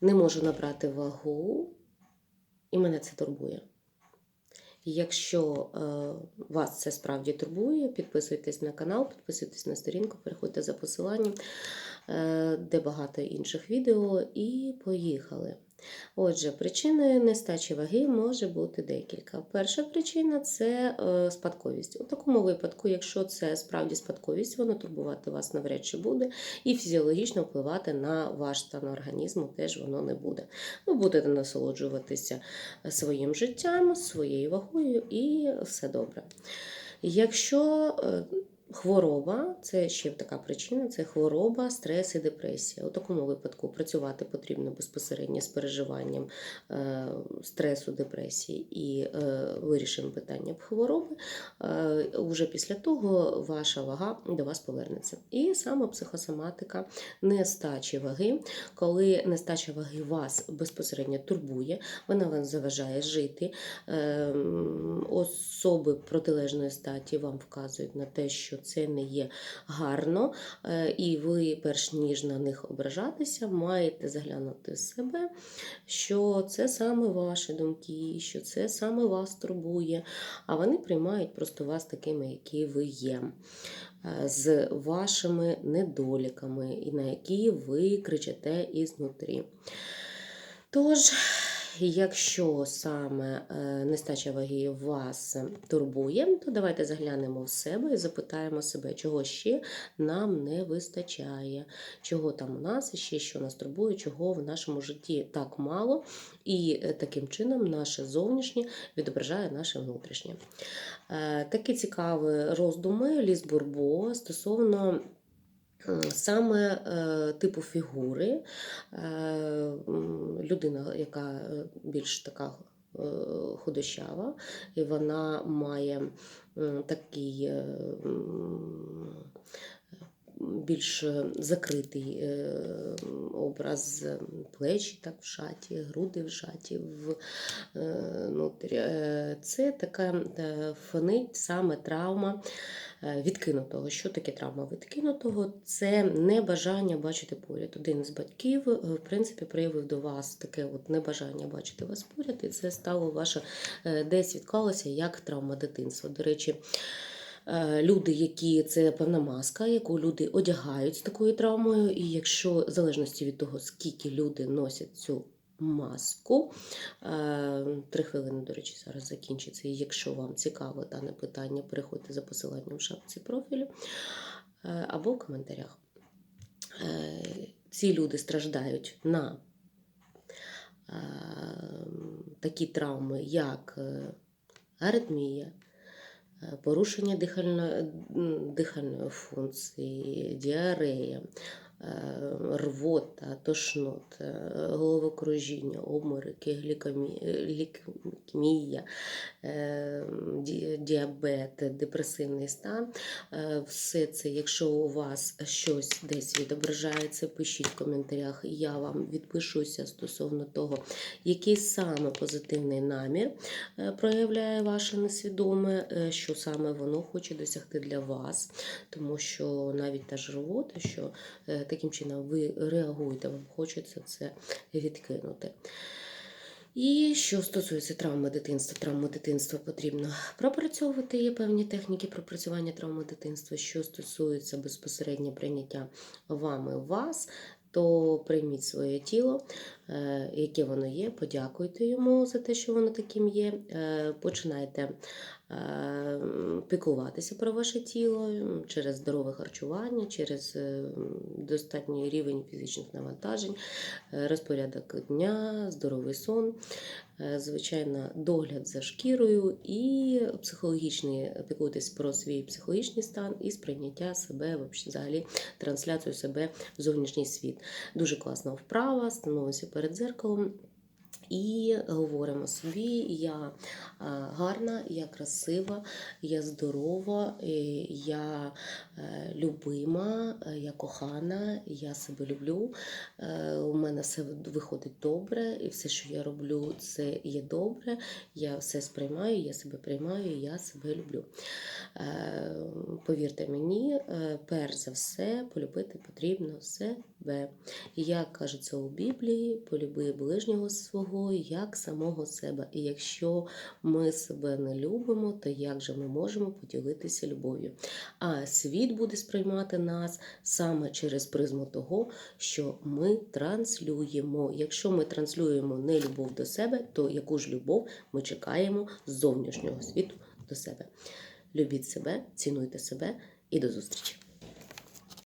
не можу набрати вагу, і мене це турбує. Якщо е, вас це справді турбує, підписуйтесь на канал, підписуйтесь на сторінку, переходьте за посиланням, е, де багато інших відео, і поїхали. Отже, причиною нестачі ваги може бути декілька. Перша причина це е, спадковість. У такому випадку, якщо це справді спадковість, воно турбувати вас навряд чи буде, і фізіологічно впливати на ваш стан організму теж воно не буде. Ви будете насолоджуватися своїм життям, своєю вагою, і все добре. Якщо е, Хвороба це ще така причина: це хвороба, стрес і депресія. У такому випадку працювати потрібно безпосередньо з переживанням е, стресу, депресії і е, вирішенням питання хвороби. Е, після того ваша вага до вас повернеться. І саме психосоматика нестачі ваги, коли нестача ваги вас безпосередньо турбує, вона вам заважає жити. Е, Особи протилежної статі вам вказують на те, що це не є гарно, е, і ви, перш ніж на них ображатися, маєте заглянути в себе, що це саме ваші думки, що це саме вас турбує, а вони приймають просто вас такими, які ви є. е, З вашими недоліками, і на які ви кричите ізнутрі. Тож, якщо саме е, нестача ваги вас турбує, то давайте заглянемо в себе і запитаємо себе, чого ще нам не вистачає, чого там у нас ще, що нас турбує, чого в нашому житті так мало, і е, таким чином наше зовнішнє відображає наше внутрішнє. Е, Такі цікаві роздуми Ліс Бурбо стосовно. М, Саме е, типу фігури, е, людина, яка е, більш така е, худощава, і вона має такий е, більш закритий е, образ плечі так вшаті, груди вшаті в е, внутрі. Е, Це така е, фонить саме травма е, відкинутого. Що таке травма відкинутого? Це небажання бачити поряд. Один з батьків, е, в принципі, проявив до вас таке от небажання бачити вас поряд, і це стало ваше е, десь відклалося як травма дитинства. До речі, е, люди, які це певна маска, яку люди одягають з такою травмою, і якщо в залежності від того, скільки люди носять цю маску. Е, Три хвилини, до речі, зараз закінчиться. І якщо вам цікаво дане питання, переходьте за посиланням в шапці профілю е, або в коментарях. Е, Ці люди страждають на такі травми, як аритмія, порушення дихальної, дихальної функції, діарея, рвота, тошнот, е, головокружіння, обмороки, глікомі- е, е, діабет, депресивний стан. Е, Все це, якщо у вас щось десь відображається, пишіть в коментарях, я вам відпишуся стосовно того, який саме позитивний намір е, проявляє ваше несвідоме, е, що саме воно хоче досягти для вас, тому що навіть та ж робота, що е, таким чином ви реагуєте, вам хочеться це відкинути. І що стосується травми дитинства, травму дитинства потрібно пропрацьовувати. Є певні техніки пропрацювання травми дитинства. Що стосується безпосередньо прийняття вами вас, то прийміть своє тіло, яке воно є, подякуйте йому за те, що воно таким є. Е, Починайте е, піклуватися про ваше тіло через здорове харчування, через е, достатній рівень фізичних навантажень, е, розпорядок дня, здоровий сон, е, звичайно, догляд за шкірою і психологічний, піклуйтесь про свій психологічний стан і сприйняття себе, взагалі трансляцію себе в зовнішній світ. Дуже класна вправа, становися перед дзеркалом. І говоримо собі, я е, гарна, я красива, я здорова, е, я е, любима, я кохана, я себе люблю. У мене все виходить добре, і все, що я роблю, це є добре. Я все сприймаю, я себе приймаю, я себе люблю. Повірте мені, перш за все, полюбити потрібно себе. Як кажеться у Біблії, полюби ближнього свого як самого себе. І якщо ми себе не любимо, то як же ми можемо поділитися любов'ю? А світ буде сприймати нас саме через призму того, що ми транслюємо. Якщо ми транслюємо не любов до себе, то яку ж любов ми чекаємо з зовнішнього світу до себе? Любіть себе, цінуйте себе і до зустрічі!